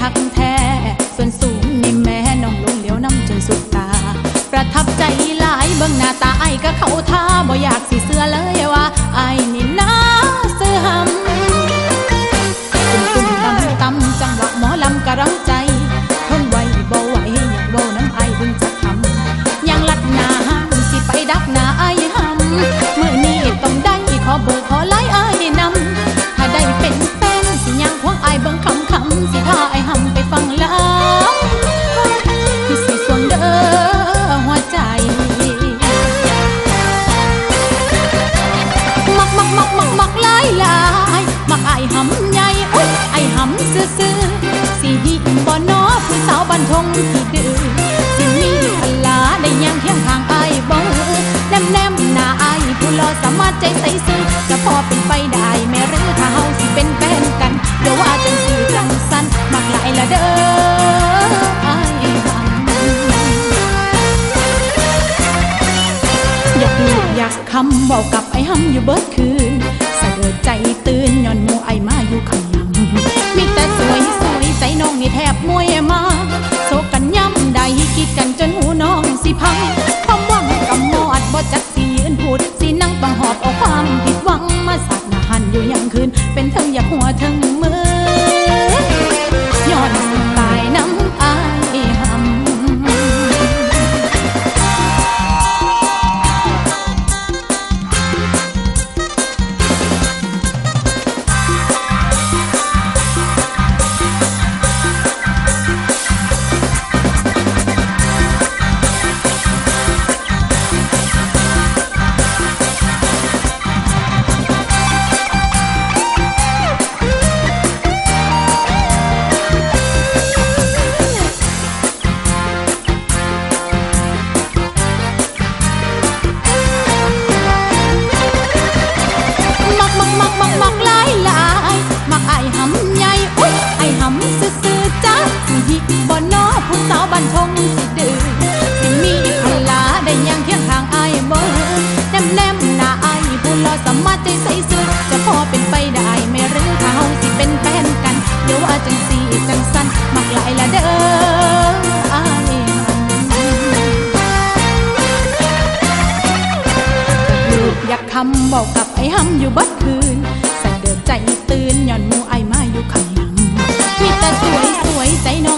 คักแท้ ส่วนสูงนี่แม่น้องลงเหลียวน้ำจนสุดตา ประทับใจหลายเบิ่งหน้าตาไอ้ก็เขาท่าบ่อยากสิเสื้อเลยว่าไอ้นี่นาเสื้อหำายหลายมักไอหำใหญ่อุ้ยไอหำซื่อซื่อสิหิบ่นอผู้สาวบันทงที่ดื้อสิมีพลาได้ยังเคียงข้างไอายบ่แนมแนมหน้าไอผู้รอสามารถใจใสซื่อจะพอเป็นไปได้แม่หรือถ้าเฮาสิเป็นแฟนกันเดี๋ยวว่าจังสีจังสันมักหลายละเด้อไอายหำอยากลูกอยากคำบอกกับไอ้หำอยู่เบิดคืน เดิดใจตื่นย้อนหมูไอมาอยู่ข้างหลังมีแต่สวยสวยใจน้องนี่แทบมวยมาโศกกันย่ำใดคิดกันจนหูน้องสิพังความหวังกำมอดบ่จักสิยืนพูดสิน จใสซื่อจะพอเป็นไปได้ไม่หรือถ้าเฮาสิเป็นแฟนกันเดี๋ยวว่าจังสีจังสันมักหลายละเด้ออหำลูกอยากคำบอกกับไอ้หำอยู่บัดคืนใส่เดินใจตื่นย้อนมูไอมาอยู่ข้างหลังมีแต่สวยสวยใจน้อง